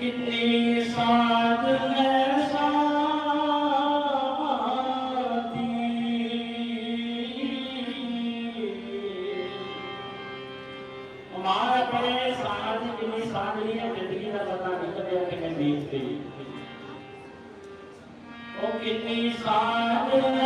ਕਿੰਨੀ ਸਾਧ ਹੈ ਮਾਰ ਆਪਣੇ ਸਾਧ ਦੀ ਕਿੰਨੀ ਸਾਧਨੀ ਹੈ, ਜ਼ਿੰਦਗੀ ਦਾ ਪਤਾ ਨਹੀਂ ਲੱਗਿਆ ਕਿਵੇਂ ਬੀਤ ਗਈ ਉਹ ਕਿੰਨੀ ਸਾਧ ਹੈ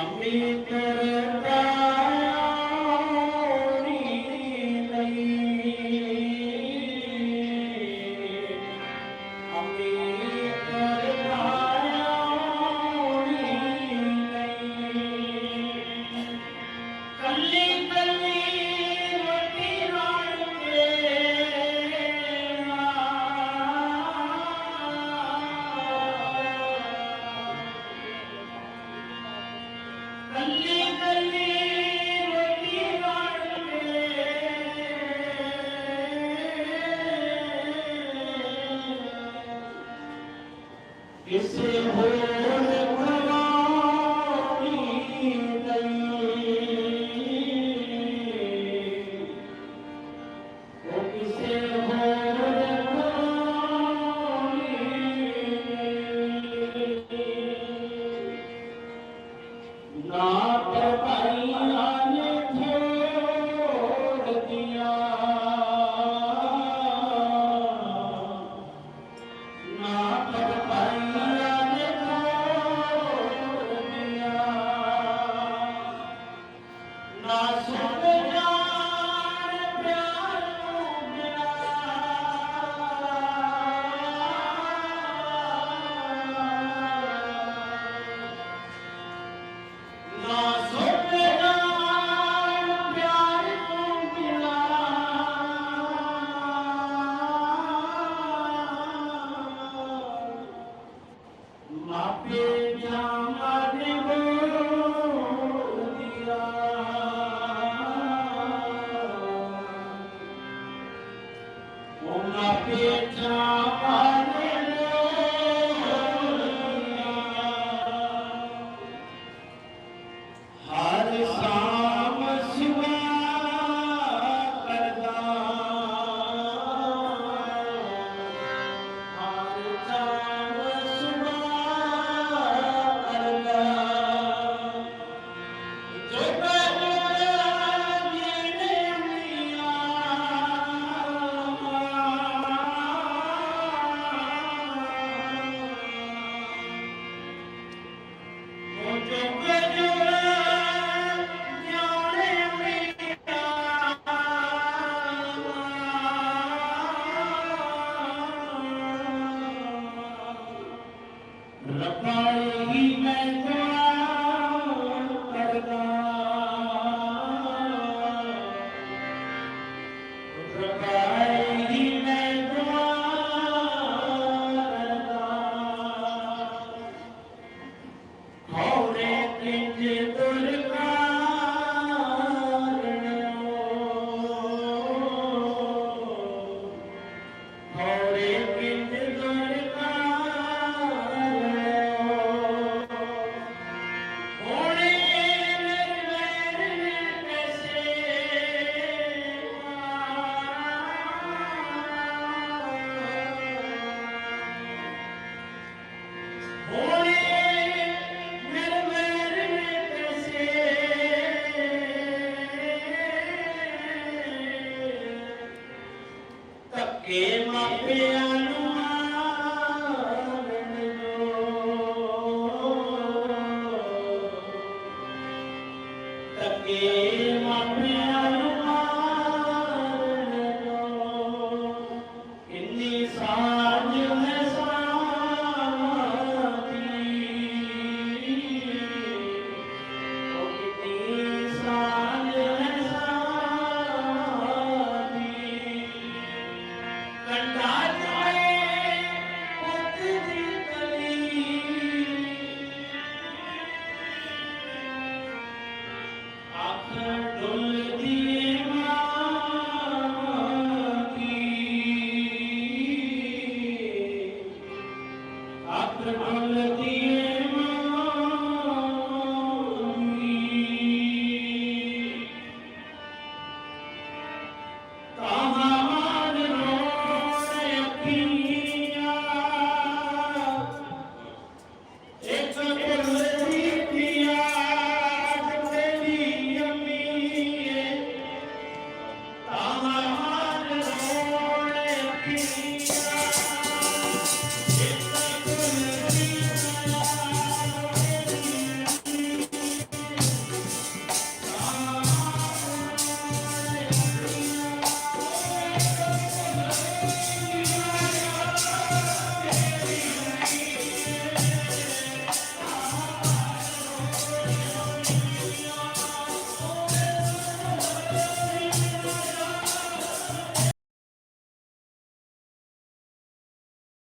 அம்மீட்டர் এসে হয়ে Om Namah Shivaya. Thank you. Yeah.